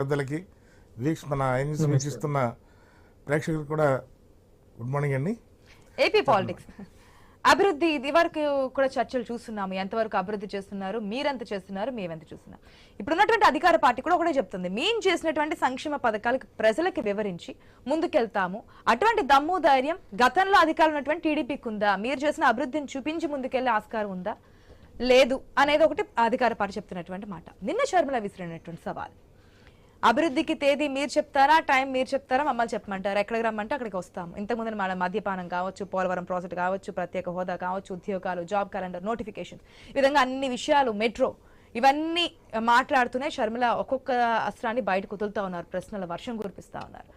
పెద్దలకి వీక్ష మన ఐన్యూస్ వీక్షిస్తున్న ప్రేక్షకులకు కూడా గుడ్ మార్నింగ్ అండి. AP politics. అభివృద్ధి ఇది వరకు కూడా చర్చలు చూస్తున్నాము. ఎంతవరకు అభివృద్ధి చేస్తున్నారు మీరెంత చేస్తున్నారు మేమెంత చూస్తున్నాం. ఇప్పుడు ఉన్నటువంటి అధికార పార్టీ కూడా ఒకటే చెప్తుంది. మేం చేసినటువంటి సంక్షేమ పథకాలకు ప్రజలకు వివరించి ముందుకెళ్తాము. అటువంటి దమ్ము ధైర్యం గతంలో అధికారులు ఉన్నటువంటి టీడీపీకి ఉందా మీరు చేసిన అభివృద్ధిని చూపించి ముందుకెళ్ళే ఆస్కారం ఉందా? లేదు అనేది ఒకటి అధికార పార్టీ చెప్తున్నటువంటి మాట. నిన్న శర్మల విసిరినటువంటి సవాల్. అభివృద్ధికి తేదీ మీరు చెప్తారా టైం మీరు చెప్తారా మమ్మల్ని చెప్పమంటారా? ఎక్కడికి రమ్మంటే అక్కడికి వస్తాము. ఇంతకుముందు మన మద్యపానం కావచ్చు పోలవరం ప్రాజెక్ట్ కావచ్చు ప్రత్యేక హోదా కావచ్చు ఉద్యోగాలు జాబ్ క్యాలెండర్ నోటిఫికేషన్ ఈ విధంగా అన్ని విషయాలు మెట్రో ఇవన్నీ మాట్లాడుతూనే షర్మిల ఒక్కొక్క అస్త్రాన్ని బయట వదులుతా ఉన్నారు. ప్రశ్నల వర్షం కురిపిస్తా ఉన్నారు.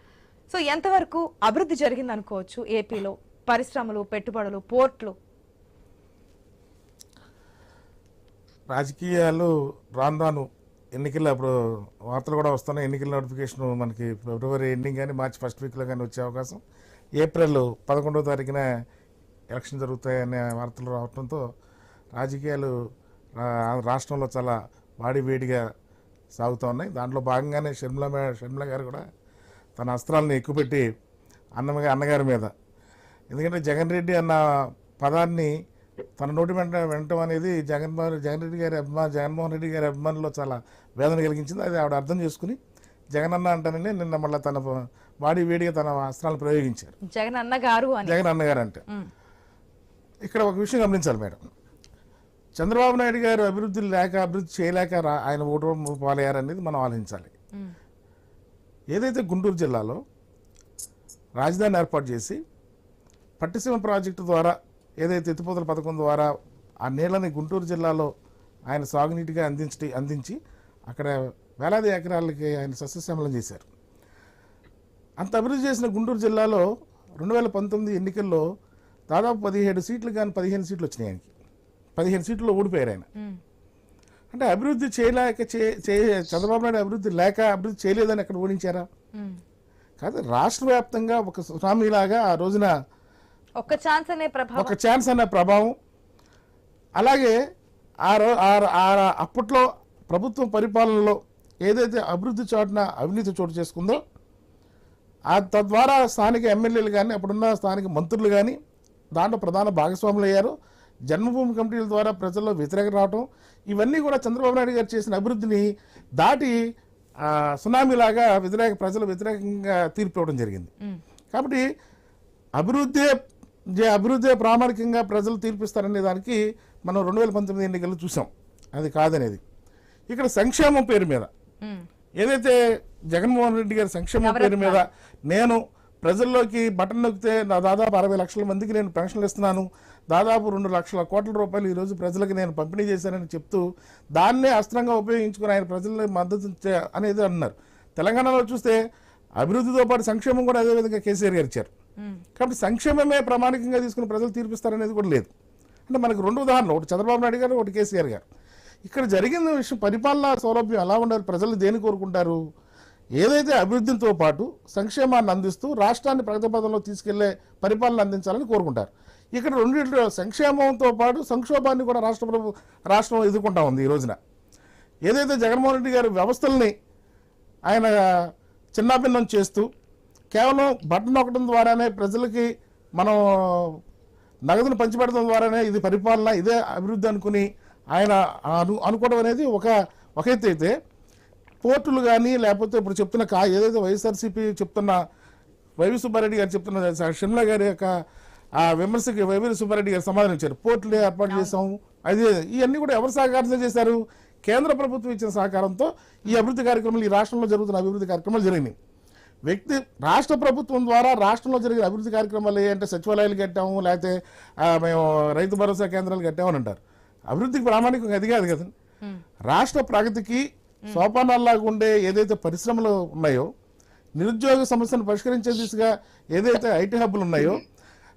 సో ఎంతవరకు అభివృద్ధి జరిగింది అనుకోవచ్చు ఏపీలో? పరిశ్రమలు పెట్టుబడులు పోర్ట్లు. రాజకీయాలు రాను రాను ఎన్నికలు అప్పుడు వార్తలు కూడా వస్తున్నాయి. ఎన్నికల నోటిఫికేషన్ మనకి ఫిబ్రవరి ఎండింగ్ కానీ మార్చి ఫస్ట్ వీక్లో కానీ వచ్చే అవకాశం. ఏప్రిల్ పదకొండో తారీఖున ఎలక్షన్ జరుగుతాయనే వార్తలు రావడంతో రాజకీయాలు రాష్ట్రంలో చాలా వాడి వేడిగా సాగుతూ ఉన్నాయి. దాంట్లో భాగంగానే షర్మిల మే- షర్మిల గారు కూడా తన అస్త్రాలను ఎక్కుపెట్టి అన్నమగా అన్నగారి మీద. ఎందుకంటే జగన్ రెడ్డి అన్న పదాన్ని తన నోటి వెంట వినటం అనేది జగన్మోహన్ జగన్ రెడ్డి గారి అభిమాన జగన్మోహన్ రెడ్డి గారి అభిమానుల్లో చాలా వేదన కలిగించింది. అది ఆవిడ అర్థం చేసుకుని జగన్ అన్న అంటానని నిన్న మళ్ళీ తన వాడి వేడిగా తన అస్త్రాలను ప్రయోగించారు. జగన్ అన్న గారు జగన్ అన్నగారు అంటే. ఉమ్, ఇక్కడ ఒక విషయం గమనించాలి మేడం. చంద్రబాబు నాయుడు గారు అభివృద్ధి లేక అభివృద్ధి చేయలేక ఆయన ఓటు పాలయ్యారనేది మనం ఆలోచించాలి. ఏదైతే గుంటూరు జిల్లాలో రాజధాని ఏర్పాటు చేసి పట్టిసీమ ప్రాజెక్టు ద్వారా ఏదైతే ఎత్తిపోతల పథకం ద్వారా ఆ నీళ్ళని గుంటూరు జిల్లాలో ఆయన సాగునీటిగా అందించి అందించి అక్కడ వేలాది ఎకరాలకి ఆయన సస్యశ్యామలం చేశారు. అంత అభివృద్ధి చేసిన గుంటూరు జిల్లాలో రెండు వేల పంతొమ్మిది ఎన్నికల్లో దాదాపు పదిహేడు సీట్లు కానీ పదిహేను సీట్లు వచ్చినాయి ఆయనకి. పదిహేను సీట్లు ఓడిపోయారు ఆయన. అంటే అభివృద్ధి చేయలేక చే- చంద్రబాబు నాయుడు అభివృద్ధి లేక అభివృద్ధి చేయలేదని అక్కడ ఓడించారా. కాదు రాష్ట్ర వ్యాప్తంగా ఒక సునామీలాగా ఆ రోజున ఒక్క ఛాన్స్ అనే ప్రభావం. ఒక ఛాన్స్ అనే ప్రభావం. అలాగే ఆ రో అప్పట్లో ప్రభుత్వం పరిపాలనలో ఏదైతే అభివృద్ధి చోటున అవినీతి చోటు చేసుకుందో ఆ తద్వారా స్థానిక ఎమ్మెల్యేలు కానీ అప్పుడున్న స్థానిక మంత్రులు కానీ దాంట్లో ప్రధాన భాగస్వాములు అయ్యారు. జన్మభూమి కమిటీల ద్వారా ప్రజల్లో వ్యతిరేకత రావటం ఇవన్నీ కూడా చంద్రబాబు నాయుడు గారు చేసిన అభివృద్ధిని దాటి సునామీలాగా వ్యతిరేక ప్రజలు వ్యతిరేకంగా తీర్పు ఇవ్వడం జరిగింది. కాబట్టి అభివృద్ధి అభివృద్ధి ప్రామాణికంగా ప్రజలు తీర్పిస్తారనే దానికి మనం రెండు వేల పంతొమ్మిది ఎన్నికల్లో చూసాం. అది కాదనేది. ఇక్కడ సంక్షేమం పేరు మీద. ఏదైతే జగన్మోహన్ రెడ్డి గారి సంక్షేమం పేరు మీద నేను ప్రజల్లోకి బటన్ నొక్కితే నా దాదాపు అరవై లక్షల మందికి నేను పెన్షన్లు ఇస్తున్నాను. దాదాపు రెండు లక్షల కోట్ల రూపాయలు ఈరోజు ప్రజలకు నేను పంపిణీ చేశానని చెప్తూ దాన్నే అస్త్రంగా ఉపయోగించుకుని ఆయన ప్రజల మద్దతు అనేది అన్నారు. తెలంగాణలో చూస్తే అభివృద్ధితో పాటు సంక్షేమం కూడా అదే విధంగా కేసీఆర్ గారు ఇచ్చారు. కాబట్టి సంక్షేమమే ప్రామాణికంగా తీసుకుని ప్రజలు తీర్పిస్తారనేది కూడా లేదు. అంటే మనకు రెండు ఉదాహరణలు ఒకటి చంద్రబాబు నాయుడు గారు ఒకటి కేసీఆర్ గారు. ఇక్కడ జరిగిన విషయం పరిపాలనా సౌలభ్యం ఎలా ఉండాలి ప్రజలు దేని కోరుకుంటారు? ఏదైతే అభివృద్ధితో పాటు సంక్షేమాన్ని అందిస్తూ రాష్ట్రాన్ని ప్రగతి పదంలో తీసుకెళ్ళే పరిపాలన అందించాలని కోరుకుంటారు. ఇక్కడ రెండింటిలో సంక్షేమంతో పాటు సంక్షోభాన్ని కూడా రాష్ట్ర ప్రభు రాష్ట్రం ఎదుర్కొంటా ఉంది ఈ రోజున. ఏదైతే జగన్మోహన్ రెడ్డి గారి వ్యవస్థల్ని ఆయన చిన్నాభిన్నం చేస్తూ కేవలం బటన్ నొక్కడం ద్వారానే ప్రజలకి మనం నగదును పంచిపెట్టడం ద్వారానే ఇది పరిపాలన ఇదే అభివృద్ధి అనుకుని ఆయన అను అనుకోవడం అనేది ఒక ఒక అయితే పోర్టులు కానీ లేకపోతే ఇప్పుడు చెప్తున్న కా ఏదైతే వైఎస్ఆర్సీపీ చెప్తున్న వైవి సుబ్బారెడ్డి గారు చెప్తున్న షిమ్లా గారి యొక్క ఆ విమర్శకి వైవి సుబ్బారెడ్డి గారు సమాధానం ఇచ్చారు. పోర్టులు ఏర్పాటు చేసాం అది ఇవన్నీ కూడా ఎవరు సహకారంతో చేశారు? కేంద్ర ప్రభుత్వం ఇచ్చిన సహకారంతో ఈ అభివృద్ధి కార్యక్రమాలు ఈ రాష్ట్రంలో జరుగుతున్న అభివృద్ధి కార్యక్రమాలు జరిగినాయి. వ్యక్తి రాష్ట్ర ప్రభుత్వం ద్వారా రాష్ట్రంలో జరిగిన అభివృద్ధి కార్యక్రమాలు ఏంటంటే సచివాలయాలు కట్టాము లేకపోతే మేము రైతు భరోసా కేంద్రాలు కట్టామని అంటారు. అభివృద్ధికి ప్రామాణికంగా అది కాదు కదా ఉమ్. రాష్ట్ర ప్రగతికి సోపానాల్లాగా ఉండే ఏదైతే పరిశ్రమలు ఉన్నాయో నిరుద్యోగ సమస్యను పరిష్కరించే దిశగా ఏదైతే ఐటీ హబ్బులు ఉన్నాయో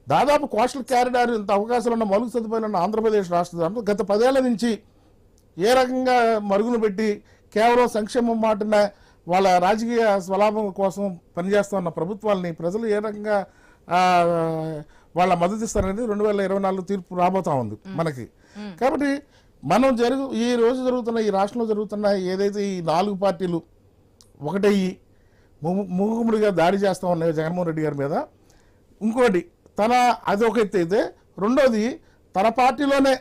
దాదాపు కోస్టల్ క్యారిడార్ ఇంత అవకాశాలు ఉన్న మౌలిక సదుపాయాలు ఉన్న ఆంధ్రప్రదేశ్ రాష్ట్ర గత పదేళ్ళ నుంచి ఏ రకంగా మరుగున పెట్టి కేవలం సంక్షేమం మాటన వాళ్ళ రాజకీయ స్వలాభం కోసం పనిచేస్తున్న ప్రభుత్వాలని ప్రజలు ఏ రకంగా వాళ్ళ మద్దతు ఇస్తారనేది రెండు వేల ఇరవై నాలుగు తీర్పు రాబోతా ఉంది మనకి. కాబట్టి మనం జరుగు ఈ రోజు జరుగుతున్న ఈ రాష్ట్రంలో జరుగుతున్న ఏదైతే ఈ నాలుగు పార్టీలు ఒకటయ్యి ము- మూకుముడిగా దాడి చేస్తా ఉన్నాయి జగన్మోహన్ రెడ్డి గారి మీద ఇంకోటి తన అది ఒక ఎత్తు అయితే రెండోది తన పార్టీలోనే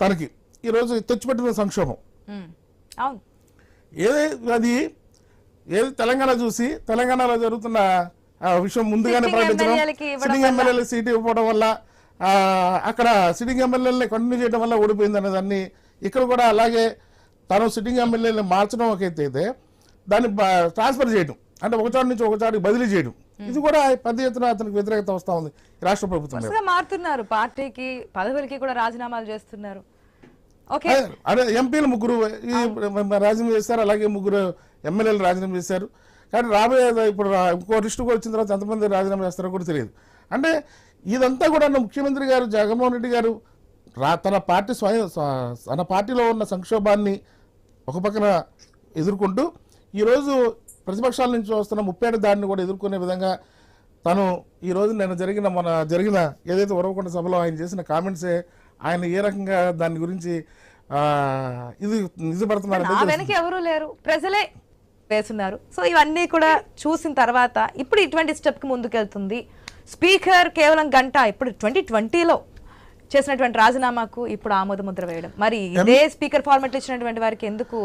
తనకి ఈరోజు తెచ్చిపెట్టిన సంక్షోభం. ఉమ్, అవును. ఏది అది ఏది తెలంగాణ చూసి తెలంగాణలో జరుగుతున్న విషయం ముందుగానే ప్రకటించడం. సిట్టింగ్. ఎమ్మెల్యేలు సీటు ఇవ్వడం వల్ల అక్కడ సిట్టింగ్ ఎమ్మెల్యేలని కంటిన్యూ చేయడం వల్ల ఓడిపోయింది అనే దాన్ని ఇక్కడ కూడా అలాగే తను సిట్టింగ్ ఎమ్మెల్యేని మార్చడం ఒక అయితే దాన్ని ట్రాన్స్ఫర్ చేయడం. అంటే ఒక చోట నుంచి ఒక చోటికి బదిలీ చేయడం. ఇది కూడా పెద్ద ఎత్తున అతనికి వ్యతిరేకత వస్తూ ఉంది రాష్ట్ర ప్రభుత్వం మారుతున్నారు. పార్టీకి పదవులకి కూడా రాజీనామాలు చేస్తున్నారు. అదే, ఎంపీలు ముగ్గురు ఈ రాజీనామా చేశారు అలాగే ముగ్గురు ఎమ్మెల్యేలు రాజీనామా చేశారు. కానీ రాబోయే ఇప్పుడు ఇంకో లిస్టు కూడా వచ్చిన తర్వాత ఎంతమంది రాజీనామా చేస్తారో కూడా తెలియదు. అంటే ఇదంతా కూడా ముఖ్యమంత్రి గారు జగన్మోహన్ రెడ్డి గారు రా తన పార్టీ స్వయం స్వ- తన పార్టీలో ఉన్న సంక్షోభాన్ని ఒక పక్కన ఎదుర్కొంటూ ఈరోజు ప్రతిపక్షాల నుంచి వస్తున్న ముప్పేట దాడిని కూడా ఎదుర్కొనే విధంగా తను ఈ రోజు నేను జరిగిన మన జరిగిన ఏదైతే ఉరవకొండ సభలో ఆయన చేసిన కామెంట్సే ఆయన ఏ రకంగా దాని గురించి ఇది వెనక ఎవరూ లేరు. ప్రజలే వేస్తున్నారు. సో ఇవన్నీ కూడా చూసిన తర్వాత ఇప్పుడు ఇటువంటి స్టెప్కి ముందుకెళ్తుంది. స్పీకర్ కేవలం గంట ఇప్పుడు ట్వంటీ ట్వంటీలో చేసినటువంటి రాజీనామాకు ఇప్పుడు ఆమోద ముద్ర వేయడం. మరి ఇదే స్పీకర్ ఫార్మాట్ ఇచ్చినటువంటి వారికి ఎందుకు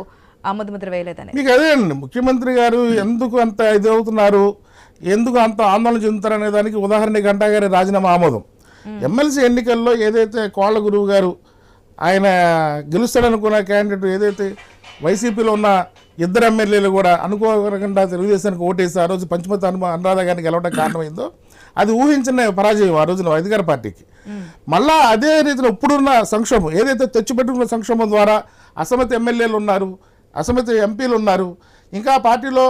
ఆమోద ముద్ర వేయలేదని మీకు అదే అండి ముఖ్యమంత్రి గారు ఎందుకు అంత ఇది అవుతున్నారు? ఎందుకు అంత ఆందోళన చెందుతారు అనే దానికి ఉదాహరణ గంటా గారి రాజీనామా ఆమోదం. ఎమ్మెల్సీ ఎన్నికల్లో ఏదైతే కోళ్ళ గురువు గారు ఆయన గెలుస్తాడనుకున్న క్యాండిడేట్ ఏదైతే వైసీపీలో ఉన్న ఇద్దరు ఎమ్మెల్యేలు కూడా అనుకోకుండా తెలుగుదేశానికి ఓటేసి ఆ రోజు పంచమతి అనుమ అనురాధ గారిని గెలవడం కారణమైందో అది ఊహించిన పరాజయం ఆ రోజున అధికార పార్టీకి. మళ్ళా అదే రీతిలో ఇప్పుడున్న సంక్షోభం ఏదైతే తెచ్చిపెట్టుకున్న సంక్షోభం ద్వారా అసమతి ఎమ్మెల్యేలు ఉన్నారు అసమతి ఎంపీలు ఉన్నారు ఇంకా పార్టీలో